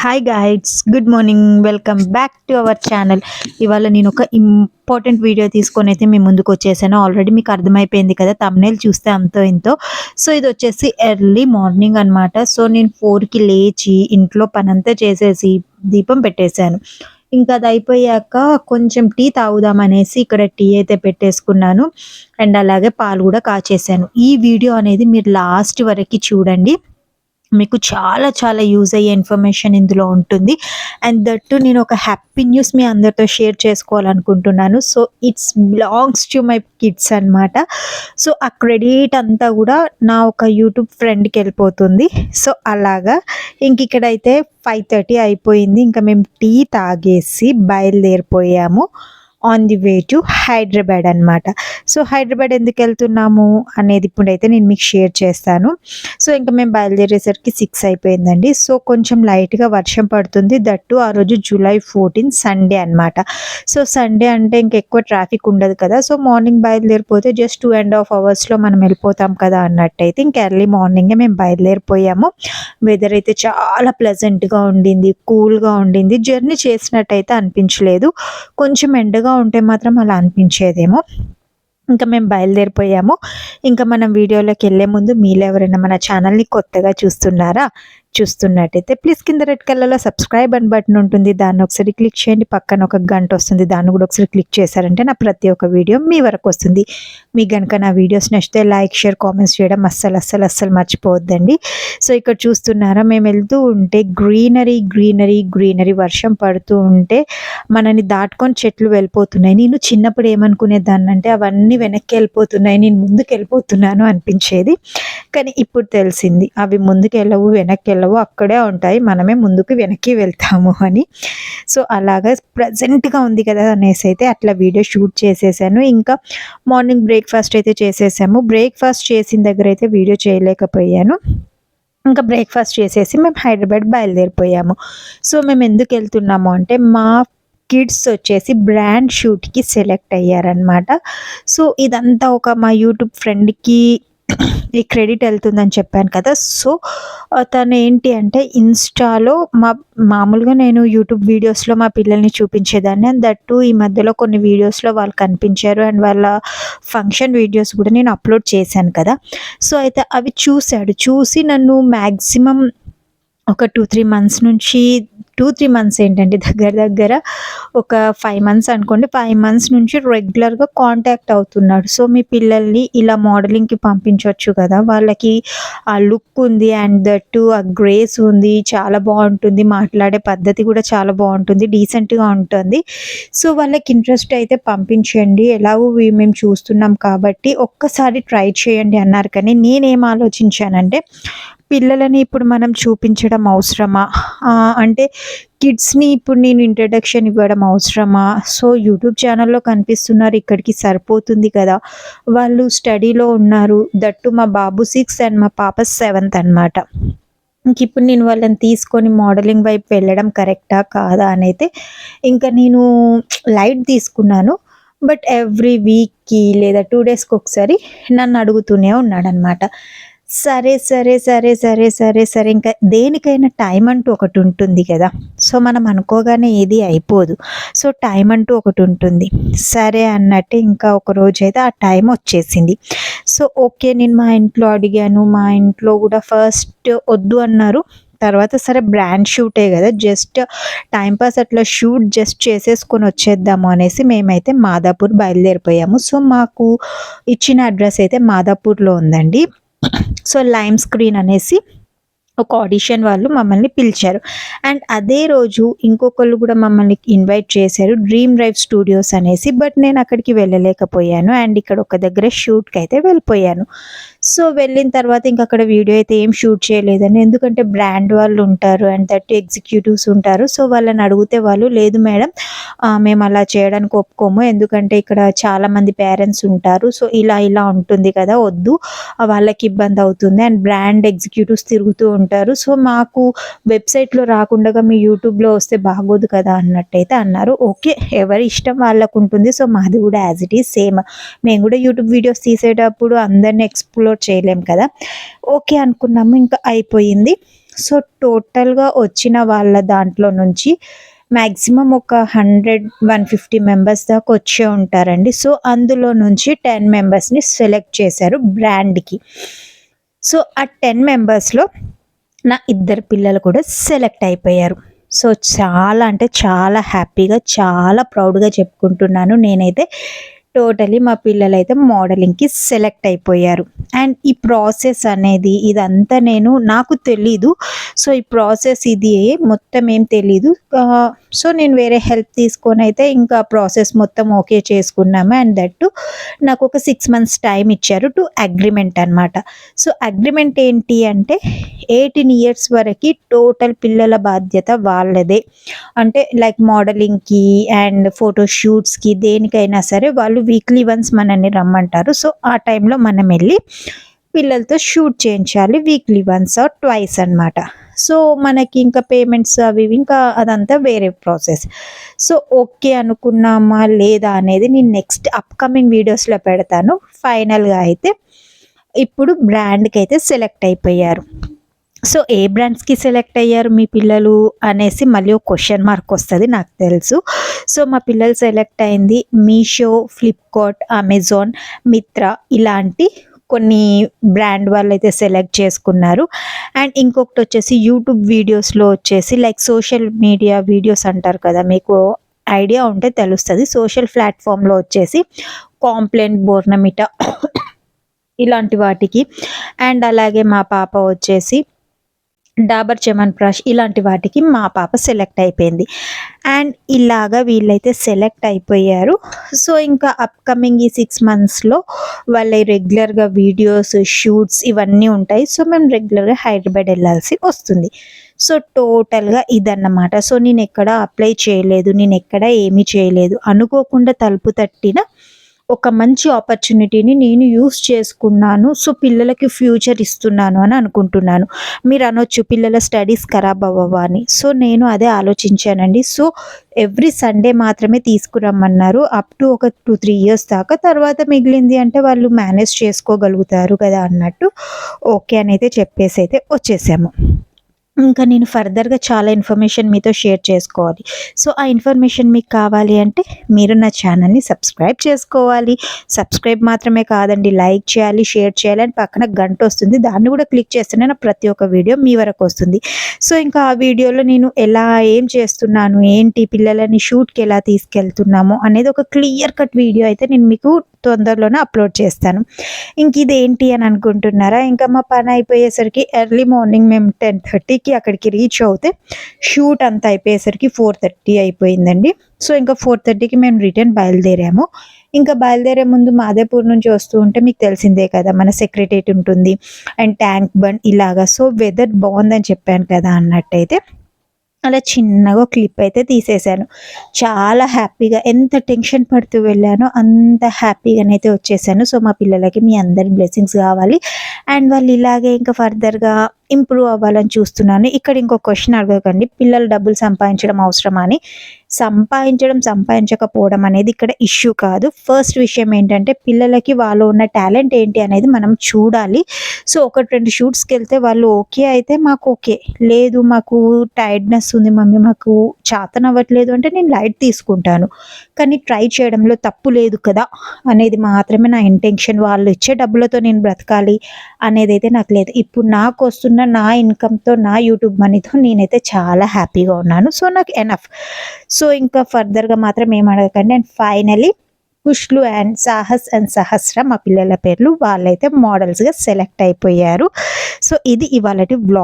Hi guys good morning welcome back to our channel ఇవాళ నేను ఒక ఇంపార్టెంట్ వీడియో తీసుకొని అయితే మీ ముందుకు వచ్చేసాను. ఆల్రెడీ మీకు అర్థమైపోయింది కదా తమ్నేల్ చూస్తే అంతో ఎంతో సో ఇది వచ్చేసి ఎర్లీ మార్నింగ్ అన్నమాట. సో నేను ఫోర్కి లేచి ఇంట్లో పనంతా చేసేసి దీపం పెట్టేశాను. ఇంకా అది అయిపోయాక కొంచెం టీ తాగుదామనేసి ఇక్కడ టీ అయితే పెట్టేసుకున్నాను. అండ్ అలాగే పాలు కూడా కాచేసాను ఈ వీడియో అనేది మీరు లాస్ట్ వరకు చూడండి. మీకు చాలా చాలా యూజ్ అయ్యే ఇన్ఫర్మేషన్ ఇందులో ఉంటుంది. అండ్ దట్టు నేను ఒక హ్యాపీ న్యూస్ మీ అందరితో షేర్ చేసుకోవాలనుకుంటున్నాను. So it's belongs to my kids అన్నమాట. సో ఆ క్రెడిట్ అంతా కూడా నా ఒక యూట్యూబ్ ఫ్రెండ్కి వెళ్ళిపోతుంది. సో అలాగా. ఇంక ఇక్కడైతే ఫైవ్ థర్టీ అయిపోయింది. ఇంకా మేము టీ తాగేసి బయలుదేరిపోయాము. On the way to Hyderabad అన్నమాట. సో హైదరాబాద్ ఎందుకు వెళ్తున్నాము అనేది ఇప్పుడైతే నేను మీకు షేర్ చేస్తాను. సో ఇంకా మేము బయలుదేరేసరికి సిక్స్ అయిపోయిందండి. సో కొంచెం లైట్గా వర్షం పడుతుంది. దట్టు ఆ రోజు జూలై ఫోర్టీన్ సండే అన్నమాట. సో సండే అంటే ఇంకెక్కువ ట్రాఫిక్ ఉండదు కదా. సో మార్నింగ్ బయలుదేరిపోతే జస్ట్ టూ అండ్ హాఫ్ అవర్స్లో మనం వెళ్ళిపోతాం కదా అన్నట్టయితే ఇంక ఎర్లీ మార్నింగే మేము బయలుదేరిపోయాము. వెదర్ అయితే చాలా ప్లెజెంట్గా ఉండింది కూల్గా ఉండింది. జర్నీ చేసినట్టయితే అనిపించలేదు. కొంచెం ఎండగా ఉంటే మాత్రం అలా అనిపించేదేమో. ఇంకా మేము బయలుదేరిపోయాము. ఇంకా మనం వీడియోలోకి వెళ్ళే ముందు మీలో ఎవరైనా మన ఛానల్ని కొత్తగా చూస్తున్నారా? చూస్తున్నట్టయితే ప్లీజ్ కింద రెడ్ కలర్లో సబ్స్క్రైబ్ అని బటన్ ఉంటుంది. దాన్ని ఒకసారి క్లిక్ చేయండి. పక్కన ఒక గంట వస్తుంది. దాన్ని కూడా ఒకసారి క్లిక్ చేశారంటే నా ప్రతి ఒక్క వీడియో మీ వరకు వస్తుంది. మీకు కనుక నా వీడియోస్ నచ్చితే లైక్ షేర్ కామెంట్స్ చేయడం అస్సలు అస్సలు అస్సలు మర్చిపోవద్దండి. సో ఇక్కడ చూస్తున్నారా మేము వెళ్తూ ఉంటే గ్రీనరీ గ్రీనరీ గ్రీనరీ వర్షం పడుతూ ఉంటే మనని దాటుకొని చెట్లు వెళ్ళిపోతున్నాయి. నేను చిన్నప్పుడు ఏమనుకునేదాన్ని అంటే అవన్నీ వెనక్కి వెళ్ళిపోతున్నాయి. నేను ముందుకు వెళ్ళిపోతున్నాను అనిపించేది. కానీ ఇప్పుడు తెలిసింది అవి ముందుకు వెళ్ళవు వెనక్కి వెళ్ళవు అక్కడే ఉంటాయి. మనమే ముందుకు వెనక్కి వెళ్తాము అని. సో అలాగా ప్రజెంట్గా ఉంది కదా అనేసి అయితే అట్లా వీడియో షూట్ చేసేసాను. ఇంకా మార్నింగ్ బ్రేక్ఫాస్ట్ అయితే చేసేసాము. బ్రేక్ఫాస్ట్ చేసిన దగ్గర అయితే వీడియో చేయలేకపోయాను. ఇంకా బ్రేక్ఫాస్ట్ చేసేసి మేము హైదరాబాద్ బయలుదేరిపోయాము. సో మేము ఎందుకు వెళ్తున్నాము అంటే మా కిడ్స్ వచ్చేసి బ్రాండ్ షూట్కి సెలెక్ట్ అయ్యారనమాట సో ఇదంతా ఒక మా యూట్యూబ్ ఫ్రెండ్కి ఈ క్రెడిట్ వెళ్తుందని చెప్పాను కదా. సో తను ఏంటి అంటే ఇన్స్టాలో మా మామూలుగా నేను యూట్యూబ్ వీడియోస్లో మా పిల్లల్ని చూపించేదాన్ని. అండ్ దట్టు ఈ మధ్యలో కొన్ని వీడియోస్లో వాళ్ళు కనిపించారు. అండ్ వాళ్ళ ఫంక్షన్ వీడియోస్ కూడా నేను అప్లోడ్ చేశాను కదా. సో అయితే అవి చూశాడు. చూసి నన్ను మ్యాక్సిమం ఒక టూ త్రీ మంత్స్ నుంచి టూ త్రీ మంత్స్ ఏంటంటే దగ్గర దగ్గర ఒక ఫైవ్ మంత్స్ అనుకోండి. ఫైవ్ మంత్స్ నుంచి రెగ్యులర్గా కాంటాక్ట్ అవుతున్నాడు సో మీ పిల్లల్ని ఇలా మోడలింగ్కి పంపించవచ్చు కదా. వాళ్ళకి ఆ లుక్ ఉంది అండ్ దట్టు ఆ గ్రేస్ ఉంది. చాలా బాగుంటుంది. మాట్లాడే పద్ధతి కూడా చాలా బాగుంటుంది. డీసెంట్గా ఉంటుంది. సో వాళ్ళకి ఇంట్రెస్ట్ అయితే పంపించండి. ఎలాగో మేము చూస్తున్నాం కాబట్టి ఒక్కసారి ట్రై చేయండి అన్నారు కానీ నేనేం ఆలోచించానంటే పిల్లలని ఇప్పుడు మనం చూపించడం అవసరమా? అంటే కిడ్స్ని ఇప్పుడు నేను ఇంట్రడక్షన్ ఇవ్వడం అవసరమా? సో యూట్యూబ్ ఛానల్లో కనిపిస్తున్నారు ఇక్కడికి సరిపోతుంది కదా. వాళ్ళు స్టడీలో ఉన్నారు. దట్టు మా బాబు సిక్స్ అండ్ మా పాప సెవెంత్ అనమాట ఇంక ఇప్పుడు నేను వాళ్ళని తీసుకొని మోడలింగ్ వైపు వెళ్ళడం కరెక్టా కాదా అని అయితే ఇంకా నేను లైట్ తీసుకున్నాను. బట్ ఎవ్రీ వీక్కి లేదా టూ డేస్కి ఒకసారి నన్ను అడుగుతూనే ఉన్నాడనమాట సరే సరే సరే సరే సరే సరే. ఇంకా దేనికైనా టైం అంటూ ఒకటి ఉంటుంది కదా. సో మనం అనుకోగానే ఏది అయిపోదు. సో టైం అంటూ ఒకటి ఉంటుంది. సరే అన్నట్టు ఇంకా ఒక రోజు అయితే ఆ టైం వచ్చేసింది. సో ఓకే నేను మా ఇంట్లో అడిగాను. మా ఇంట్లో కూడా ఫస్ట్ వద్దు అన్నారు. తర్వాత సరే బ్రాండ్ షూటే కదా. జస్ట్ టైంపాస్ అట్లా షూట్ జస్ట్ చేసేసుకొని వచ్చేద్దాము అనేసి మేమైతే మాదాపూర్ బయలుదేరిపోయాము. సో మాకు ఇచ్చిన అడ్రస్ అయితే మాదాపూర్లో ఉందండి. సో లైమ్ స్క్రీన్ అనేసి ఒక ఆడిషన్ వాళ్ళు మమ్మల్ని పిలిచారు. అండ్ అదే రోజు ఇంకొకళ్ళు కూడా మమ్మల్ని ఇన్వైట్ చేశారు డ్రీమ్ డ్రైవ్ స్టూడియోస్ అనేసి బట్ నేను అక్కడికి వెళ్ళలేకపోయాను. అండ్ ఇక్కడ ఒక దగ్గర షూట్కి అయితే వెళ్ళిపోయాను. సో వెళ్ళిన తర్వాత ఇంక అక్కడ వీడియో అయితే ఏం షూట్ చేయలేదని ఎందుకంటే బ్రాండ్ వాళ్ళు ఉంటారు అండ్ దట్ ఎగ్జిక్యూటివ్స్ ఉంటారు. సో వాళ్ళని అడిగితే వాళ్ళు లేదు మేడం మేము అలా చేయడానికి ఒప్పుకోము. ఎందుకంటే ఇక్కడ చాలామంది పేరెంట్స్ ఉంటారు. సో ఇలా ఇలా ఉంటుంది కదా వద్దు. వాళ్ళకి ఇబ్బంది అవుతుంది. అండ్ బ్రాండ్ ఎగ్జిక్యూటివ్స్ తిరుగుతూ ఉంటారు. సో మాకు వెబ్సైట్లో రాకుండా మీ యూట్యూబ్లో వస్తే బాగోదు కదా అన్నట్టయితే అన్నారు. ఓకే ఎవరి ఇష్టం వాళ్ళకు ఉంటుంది సో మాది కూడా యాజ్ ఇట్ ఈస్ సేమ్. మేము కూడా యూట్యూబ్ వీడియోస్ తీసేటప్పుడు అందరిని ఎక్స్ప్లోర్ చేయలేం కదా. ఓకే అనుకున్నాము ఇంకా అయిపోయింది. సో టోటల్గా వచ్చిన వాళ్ళ దాంట్లో నుంచి మ్యాక్సిమం ఒక హండ్రెడ్ వన్ ఫిఫ్టీ మెంబర్స్ దాకా వచ్చే ఉంటారండి. సో అందులో నుంచి టెన్ మెంబర్స్ని సెలెక్ట్ చేశారు బ్రాండ్కి. సో ఆ టెన్ మెంబర్స్లో నా ఇద్దరు పిల్లలు కూడా సెలెక్ట్ అయిపోయారు. సో చాలా అంటే చాలా హ్యాపీగా చాలా ప్రౌడ్గా చెప్పుకుంటున్నాను నేనైతే. టోటలీ మా పిల్లలు అయితే మోడలింగ్కి సెలెక్ట్ అయిపోయారు. అండ్ ఈ ప్రాసెస్ అనేది ఇదంతా నేను నాకు తెలీదు. సో ఈ ప్రాసెస్ ఇది మొత్తం ఏం తెలీదు. సో నేను వేరే హెల్ప్ తీసుకొని అయితే ఇంకా ప్రాసెస్ మొత్తం ఓకే చేసుకున్నాము. అండ్ దట్టు నాకు ఒక సిక్స్ మంత్స్ టైం ఇచ్చారు టు అగ్రిమెంట్ అనమాట సో అగ్రిమెంట్ ఏంటి అంటే ఎయిటీన్ ఇయర్స్ వరకు టోటల్ పిల్లల బాధ్యత వాళ్ళదే. అంటే లైక్ మోడలింగ్కి అండ్ ఫోటో షూట్స్కి దేనికైనా సరే వాళ్ళు వీక్లీ వన్స్ మనల్ని రమ్మంటారు. సో ఆ టైంలో మనం వెళ్ళి పిల్లలతో షూట్ చేయించాలి. వీక్లీ వన్స్ ఆర్ ట్వైస్ అనమాట సో మనకి ఇంకా పేమెంట్స్ అవి ఇంకా అదంతా వేరే ప్రాసెస్ సో ఓకే అనుకున్నామా లేదా అనేది నేను నెక్స్ట్ అప్కమింగ్ వీడియోస్లో పెడతాను. ఫైనల్గా అయితే ఇప్పుడు బ్రాండ్కి అయితే సెలెక్ట్ అయిపోయారు. సో ఏ బ్రాండ్స్కి సెలెక్ట్ అయ్యారు మీ పిల్లలు అనేసి మళ్ళీ ఒక క్వశ్చన్ మార్క్ వస్తుంది నాకు తెలుసు. సో మా పిల్లలు సెలెక్ట్ అయింది మీషో ఫ్లిప్కార్ట్ అమెజాన్ మిత్రా ఇలాంటి కొన్ని బ్రాండ్ వాళ్ళు అయితే సెలెక్ట్ చేసుకున్నారు. అండ్ ఇంకొకటి వచ్చేసి యూట్యూబ్ వీడియోస్లో వచ్చేసి లైక్ సోషల్ మీడియా వీడియోస్ అంటారు కదా మీకు ఐడియా ఉంటే తెలుస్తుంది. సోషల్ ప్లాట్ఫామ్లో వచ్చేసి కాంప్లెంట్ బోర్నమిటా ఇలాంటి వాటికి. అండ్ అలాగే మా పాప వచ్చేసి డాబర్ చెమన్ బ్రష్ ఇలాంటి వాటికి మా పాప సెలెక్ట్ అయిపోయింది. అండ్ ఇలాగా వీళ్ళైతే సెలెక్ట్ అయిపోయారు. సో ఇంకా అప్కమింగ్ ఈ సిక్స్ మంత్స్లో వాళ్ళ రెగ్యులర్గా వీడియోస్ షూట్స్ ఇవన్నీ ఉంటాయి. సో మేము రెగ్యులర్గా హైదరాబాద్ వెళ్ళాల్సి వస్తుంది. సో టోటల్గా ఇదన్నమాట. సో నేను ఎక్కడ అప్లై చేయలేదు నేను ఎక్కడ ఏమీ చేయలేదు. అనుకోకుండా తలుపు తట్టిన ఒక మంచి ఆపర్చునిటీని నేను యూస్ చేసుకున్నాను. సో పిల్లలకి ఫ్యూచర్ ఇస్తున్నాను అని అనుకుంటున్నాను. మీరు అనొచ్చు పిల్లల స్టడీస్ ఖరాబ్ అవ్వవా అని. సో నేను అదే ఆలోచించానండి. సో ఎవ్రీ సండే మాత్రమే తీసుకురమ్మన్నారు. అప్ టు ఒక టూ త్రీ ఇయర్స్ దాకా. తర్వాత మిగిలింది అంటే వాళ్ళు మేనేజ్ చేసుకోగలుగుతారు కదా అన్నట్టు. ఓకే అని అయితే చెప్పేసి అయితే వచ్చేసాము. ఇంకా నేను ఫర్దర్గా చాలా ఇన్ఫర్మేషన్ మీతో షేర్ చేసుకోవాలి. సో ఆ ఇన్ఫర్మేషన్ మీకు కావాలి అంటే మీరు నా ఛానల్ని సబ్స్క్రైబ్ చేసుకోవాలి. సబ్స్క్రైబ్ మాత్రమే కాదండి లైక్ చేయాలి షేర్ చేయాలి అని పక్కన గంట వస్తుంది. దాన్ని కూడా క్లిక్ చేస్తేనే నా ప్రతి ఒక్క వీడియో మీ వరకు వస్తుంది. సో ఇంకా ఆ వీడియోలో నేను ఎలా ఏం చేస్తున్నాను ఏంటి పిల్లలని షూట్కి ఎలా తీసుకెళ్తున్నాము అనేది ఒక క్లియర్ కట్ వీడియో అయితే నేను మీకు తొందరలోనే అప్లోడ్ చేస్తాను. ఇంక ఇదేంటి అని అనుకుంటున్నారా? ఇంకా మా పని అయిపోయేసరికి ఎర్లీ మార్నింగ్ మేము టెన్ థర్టీకి అక్కడికి రీచ్ అవుతే షూట్ అంతా అయిపోయేసరికి ఫోర్ థర్టీ అయిపోయిందండి. సో ఇంకా ఫోర్ థర్టీకి మేము రిటర్న్ బయలుదేరాము. ఇంకా బయలుదేరే ముందు మాదేపూర్ నుంచి వస్తూ ఉంటే మీకు తెలిసిందే కదా మన సెక్రటేట్ ఉంటుంది. అండ్ ట్యాంక్ బండ్ ఇలాగా. సో వెదర్ బాగుందని చెప్పాను కదా అన్నట్టయితే అలా చిన్నగా క్లిప్ అయితే తీసేశాను. చాలా హ్యాపీగా ఎంత టెన్షన్ పడుతూ వెళ్ళానో అంత హ్యాపీగానైతే వచ్చేసాను. సో మా పిల్లలకి మీ అందరి బ్లెస్సింగ్స్ కావాలి. అండ్ వాళ్ళు ఇలాగే ఇంకా ఫర్దర్గా ఇంప్రూవ్ అవ్వాలని చూస్తున్నాను. ఇక్కడ ఇంకో క్వశ్చన్ అడగకండి. పిల్లలు డబ్బులు సంపాదించడం అవసరమా అని. సంపాదించడం సంపాదించకపోవడం అనేది ఇక్కడ ఇష్యూ కాదు. ఫస్ట్ విషయం ఏంటంటే పిల్లలకి వాళ్ళు ఉన్న టాలెంట్ ఏంటి అనేది మనం చూడాలి. సో ఒకటి రెండు షూట్స్కి వెళ్తే వాళ్ళు ఓకే అయితే మాకు ఓకే లేదు మాకు టైర్డ్నెస్ ఉంది మమ్మీ మాకు చాతన అవ్వట్లేదు అంటే నేను లైట్ తీసుకుంటాను. కానీ ట్రై చేయడంలో తప్పు లేదు కదా అనేది మాత్రమే నా ఇంటెన్షన్ వాళ్ళు ఇచ్చే డబ్బులతో నేను బ్రతకాలి అనేది అయితే నాకు లేదు. ఇప్పుడు నాకు వస్తున్న నా ఇన్కమ్తో నా యూట్యూబ్ మనీతో నేనైతే చాలా హ్యాపీగా ఉన్నాను. సో నాకు ఎనఫ్ సో ఇంకా ఫర్దర్గా మాత్రం ఏం అడగకండి. And finally Kushlu and Sahas and Sahasra మా పిల్లల పేర్లు వాళ్ళైతే మోడల్స్గా సెలెక్ట్ అయిపోయారు. సో ఇది ఇవాళ బ్లాగ్